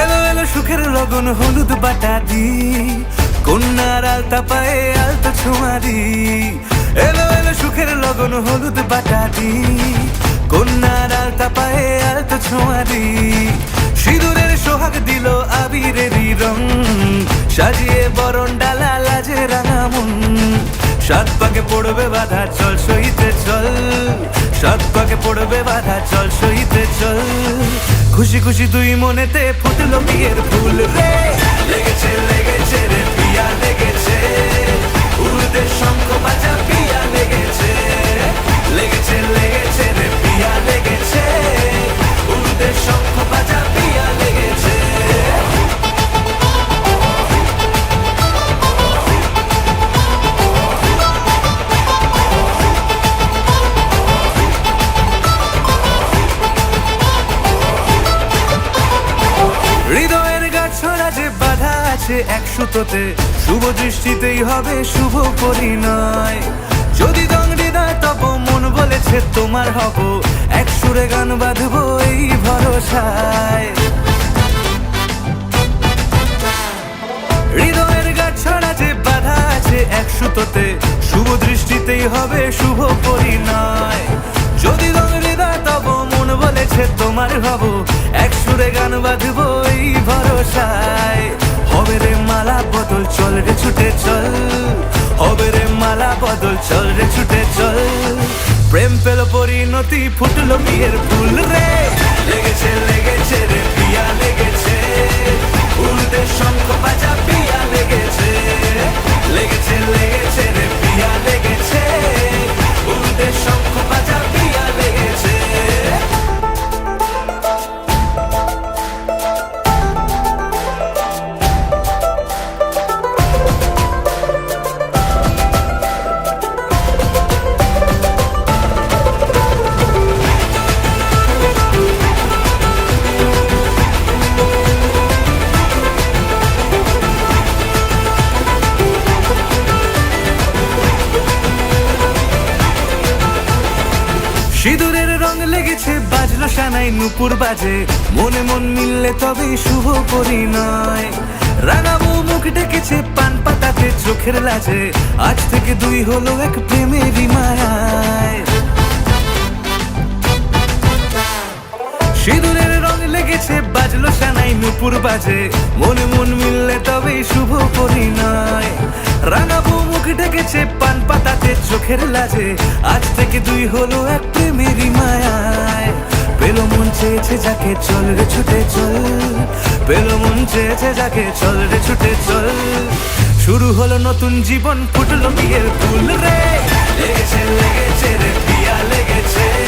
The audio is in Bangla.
এলো এলো সুখের লগন হলুদ বাটা দি। কন্যার আলতা পায়ে আলতা ছোঁয়া দি। এলো এলো সুখের লগন হলুদ বাটা দি। কন্যার আলতা পায়ে আলতা ছোঁয়া দি। সিঁদুরের সোহাগ দিল আবিরেরই রং। সাজিয়ে বরণ ডালা, লাজে রাঙা মন। সাত পাকে পড়বে বাধা, চল সইতে চল। সাত পাকে পড়বে বাধা, চল সইতে চল। খুশি খুশি দুই মনেতে ফুটলো বিয়ের ফুল রে। লেগেছে লেগেছে রে বিয়া লেগেছে। উড়তে আছে এক সুতোতে শুভ দৃষ্টিতেই হবে শুভ পরিণয়। যদি দংডিদায় তব মন বলেছে তোমার হব, এক সুরে গান বাঁধবো এই ভরসায়। হৃদয়ের গাছড়া যে বাধা আছে এক সুতোতে শুভ দৃষ্টিতেই হবে শুভ পরিণয়। যদি হৃদয় তব মন বলেছে তোমার হব, এক সুরে গান বাঁধবো এই ভরসায়। হবে রে মালা বদল, চল রে ছুটে চল। হবে রে মালা বদল, চল রে ছুটে চল। প্রেম পেল পরিণতি, ফুটলো বিয়ের ফুল রে। রং লেগেছে, বাজলো সানাই নুপুর বাজে। মনে মন মিললে তবে শুভ পরিণয়। রাঙাবো মুখ ডেকেছে, পান পাতাতে চোখের লাজে। আজ থেকে দুই হলো এক প্রেমেরই মায়ায় সিঁদুরের রং লেগেছে, বাজলো সানাই নুপুর বাজে। মনে মন মিললে তবেই শুভ পরিণয়। রাঙাবো মুখ ডেকেছে, পান পাতাতে চোখের লাজে। আজ থেকে দুই হলো এক প্রেমেরই চল রে, ছুটে চল। পেল মন চেয়েছে যাকে, চল রে, ছুটে চল। শুরু হলো নতুন জীবন, ফুটলো বিয়ের ফুল রে। লেগেছে লেগেছে রে পিয়া লেগেছে।